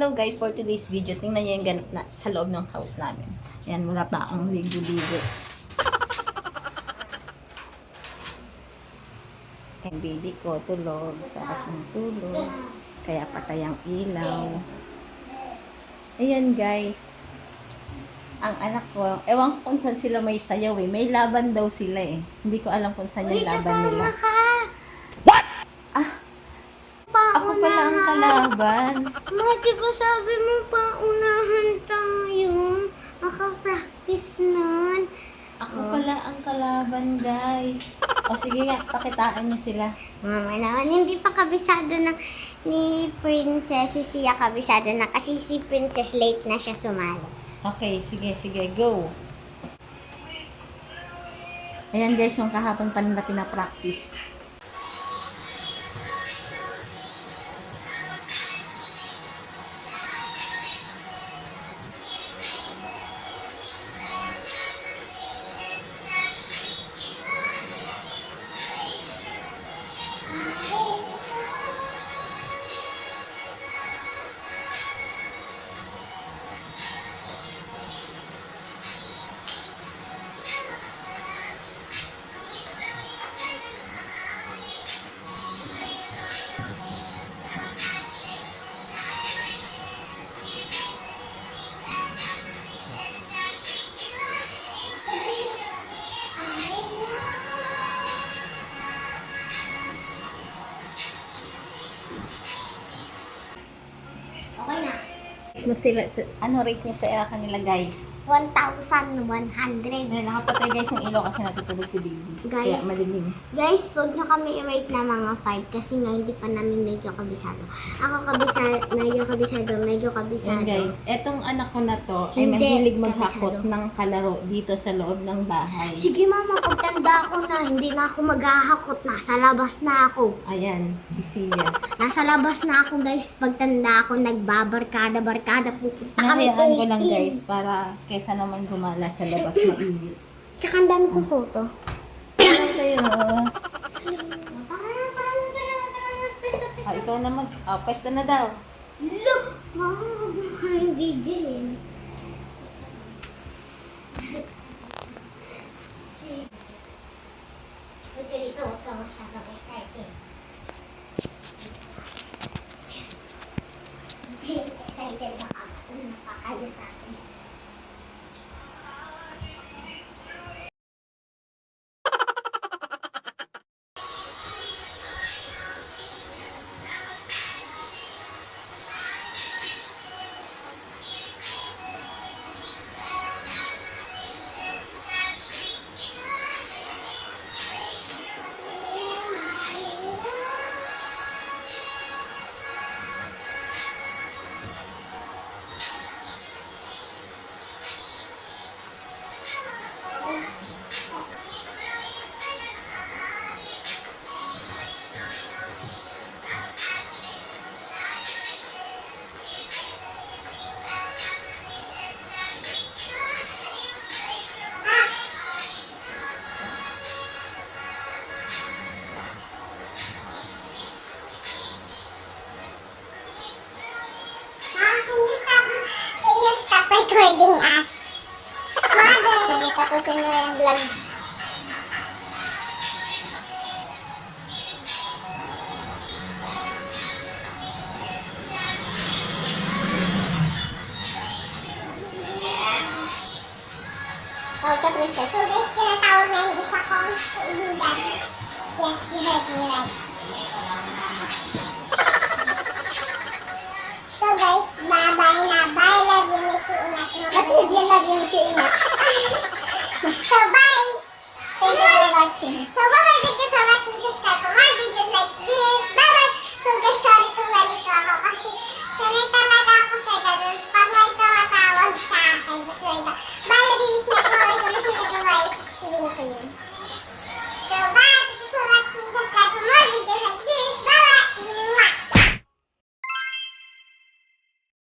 hello guys, for today's video, tingnan niyo yung ganap na sa loob ng house namin. Ayan, wala pa akong ligo-ligo. Yung baby ko, tulog. Sarap ng tulog. Kaya patay ang ilaw. Ayan guys. Ang anak ko, ewan ko kung saan sila may sayaw eh. May laban daw sila eh. Hindi ko alam kung saan yung laban nila. ka. Ah, Pa, ako pala ang kalaban. Mati ko sabi mo pa unahan tayo. Maka-practice nun. Ako pala ang kalaban, guys. O sige nga, pakitaan niyo sila. Mama naman, hindi pa kabisado na ni Princess. Si Sia kabisado na kasi si Princess late na siya sumali. Okay, sige, sige, go. Ayan guys, yung kahapon pa nila pinapractice. Okay na. Mas sila, ano rate niyo sa kanila guys? 1,100. Ayan, nakapatay guys yung ilaw kasi natutulog si baby. Guys. Kaya madilim. Guys, huwag nyo kami i-rate na mga 5 kasi nga hindi pa namin medyo kabisado. Ako kabisado, medyo kabisado, medyo kabisado. Ayan guys, etong anak ko na to ay Hindi, mahilig maghakot kabisado. ng kalaro dito sa loob ng bahay. Sige mama, pagtanda ko na, hindi na ako maghahakot. Nasa labas na ako. Ayan, si Sia. Nasa labas na ako guys. Pagtanda ko, nagbabarkada-barkada. Pupunta kami Hinahayaan ko lang guys para kesa naman gumala sa labas mainit. Tsaka ang dami kong photo. Ano kayo? Ah, ikaw na mag... Ah, pwesto na daw. Look! Mama, huwag mo kayong video eh. Dito, huwag ka masyadong excited. Excited na ka. Napakayo sa akin. Recording us? Mother! Sige, tapusin mo yung vlog. The princess. So, guys, tinatawag na yung isa kong kaibigan. Yan lagi mo siya ingat. so, bye! Thank you for watching. So, bye-bye. Thank you for watching. Subscribe for more videos like this. Bye-bye! So, guys, sorry kung malito ako kasi sanay talaga ako sa ganun. Pag may tumatawag sa akin, sa iba. Bale, di mo siya ko. Ito na siya nagawa. Sabihin ko yun.